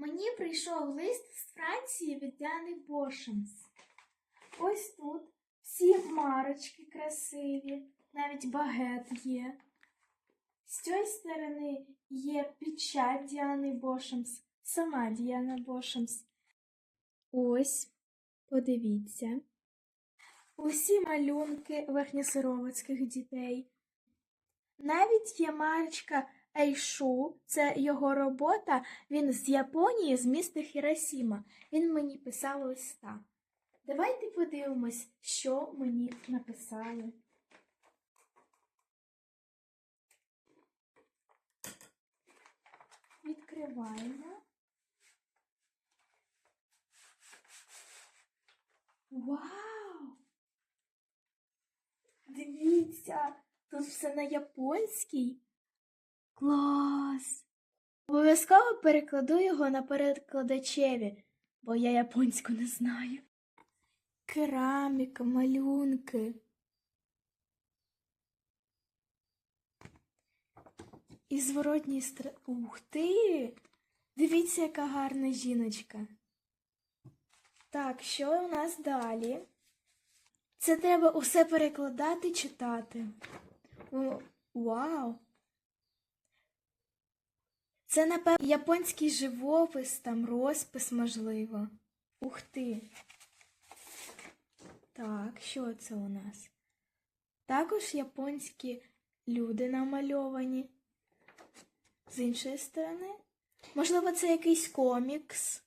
Мені прийшов лист з Франції від Діани Бошемс. Ось тут всі марочки красиві, навіть багет є. З цієї сторони є печать Діани Бошемс, сама Діана Бошемс. Ось, подивіться. Усі малюнки верхньосировицьких дітей. Навіть є марочка Ейшу, це його робота. Він з Японії, з міста Хіросіма. Він мені писав листа. Давайте подивимось, що мені написали. Відкриваємо. Вау! Дивіться, тут все на японській. Клас! Обов'язково перекладу його на перекладачеві, бо я японську не знаю. Кераміка, малюнки. І зворотній стр... Ух ти! Дивіться, яка гарна жіночка. Так, що у нас далі? Це треба усе перекладати, читати. О, вау! Це, напевно, японський живопис, там розпис, можливо. Ух ти. Так, що це у нас? Також японські люди намальовані. З іншої сторони. Можливо, це якийсь комікс.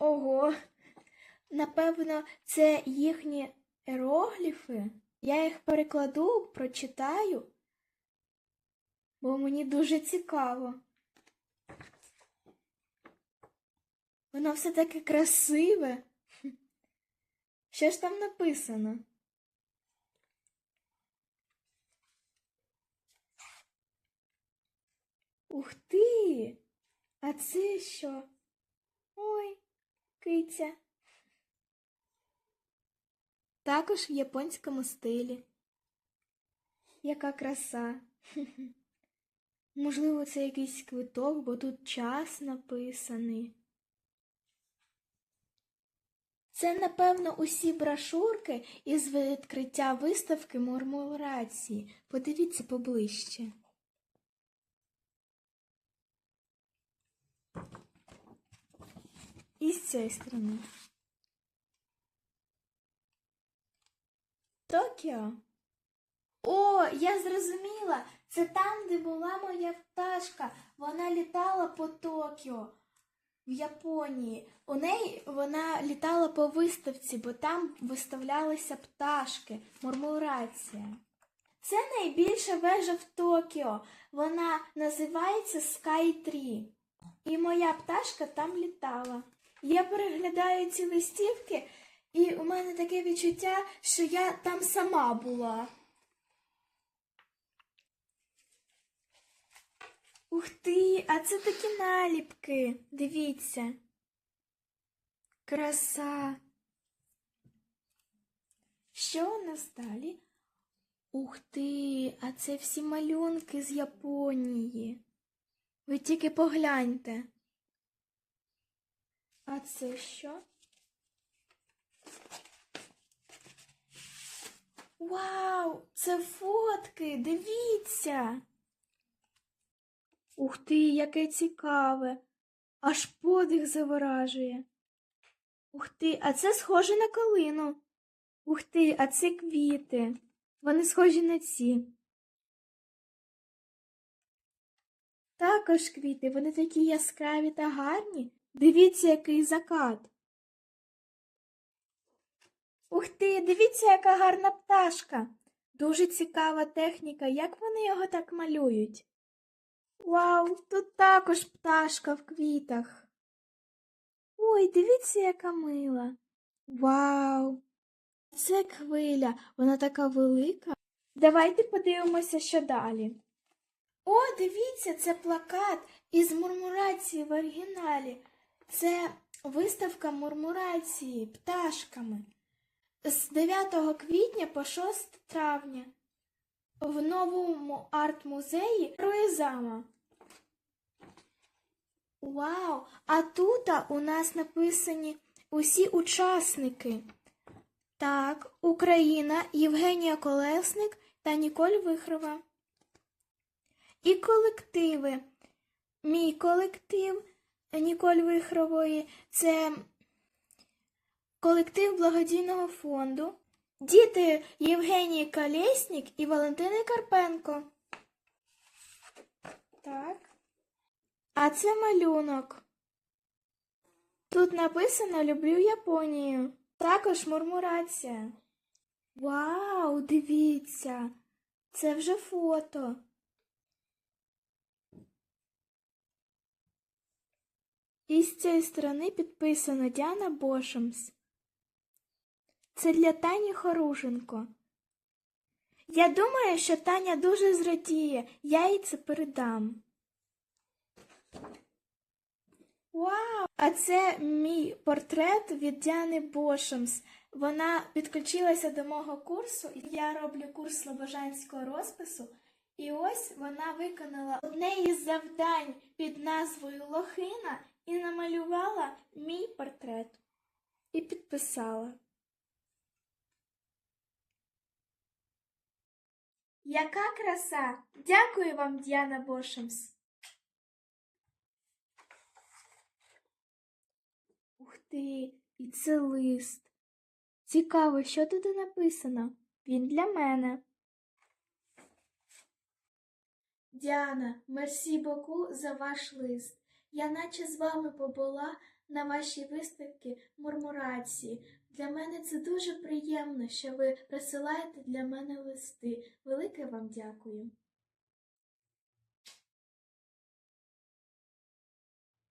Ого. Напевно, це їхні іерогліфи. Я їх перекладу, прочитаю, бо мені дуже цікаво. Воно все таке красиве. Що ж там написано? Ух ти! А це що? Ой, киця. Також в японському стилі. Яка краса. Можливо, це якийсь квиток, бо тут час написаний. Це, напевно, усі брошурки із відкриття виставки мурмурації. Подивіться поближче. І з цієї сторони. Токіо. О, я зрозуміла. Це там, де була моя пташка. Вона літала по Токіо в Японії. У неї вона літала по виставці, бо там виставлялися пташки, мурмурація. Це найбільша вежа в Токіо. Вона називається Sky 3. І моя пташка там літала. Я переглядаю ці листівки, і у мене таке відчуття, що я там сама була. Ух ти, а це такі наліпки. Дивіться. Краса. Що у нас далі? Ух ти, а це всі малюнки з Японії. Ви тільки погляньте. А це що? Вау, це фотки, дивіться. Ух ти, яке цікаве. Аж подих заворажує. Ух ти, а це схоже на калину. Ух ти, а це квіти. Вони схожі на ці. Також квіти, вони такі яскраві та гарні. Дивіться, який закат. Ух ти, дивіться, яка гарна пташка. Дуже цікава техніка, як вони його так малюють. Вау, тут також пташка в квітах. Ой, дивіться, яка мила. Вау! Це хвиля, вона така велика. Давайте подивимося, що далі. О, дивіться, це плакат із мурмурації в оригіналі. Це виставка мурмурації пташками з 9 квітня по 6 травня в новому арт-музеї Руїзама. Вау! А тут у нас написані усі учасники. Так, Україна, Євгенія Колесник та Ніколь Вихрова. І колективи. Мій колектив Ніколь Вихрової це колектив благодійного фонду. Діти Євгенії Колєснік і Валентини Карпенко. Так. А це малюнок. Тут написано Люблю Японію. Також мурмурація. Вау, дивіться. Це вже фото. І з цієї сторони підписано Діана Бошемс. Це для Тані Хоруженко. Я думаю, що Таня дуже зрадіє, я їй це передам. Вау! А це мій портрет від Діани Бошемс. Вона підключилася до мого курсу. Я роблю курс слобожанського розпису. І ось вона виконала одне із завдань під назвою Лохина і намалювала мій портрет. І підписала. Яка краса! Дякую вам, Діана Бошемс. Ух ти, і це лист. Цікаво, що тут написано. Він для мене. Діана, мерсі боку за ваш лист. Я наче з вами побула на ваші виставки мурмурації. Для мене це дуже приємно, що ви присилаєте для мене листи. Велике вам дякую.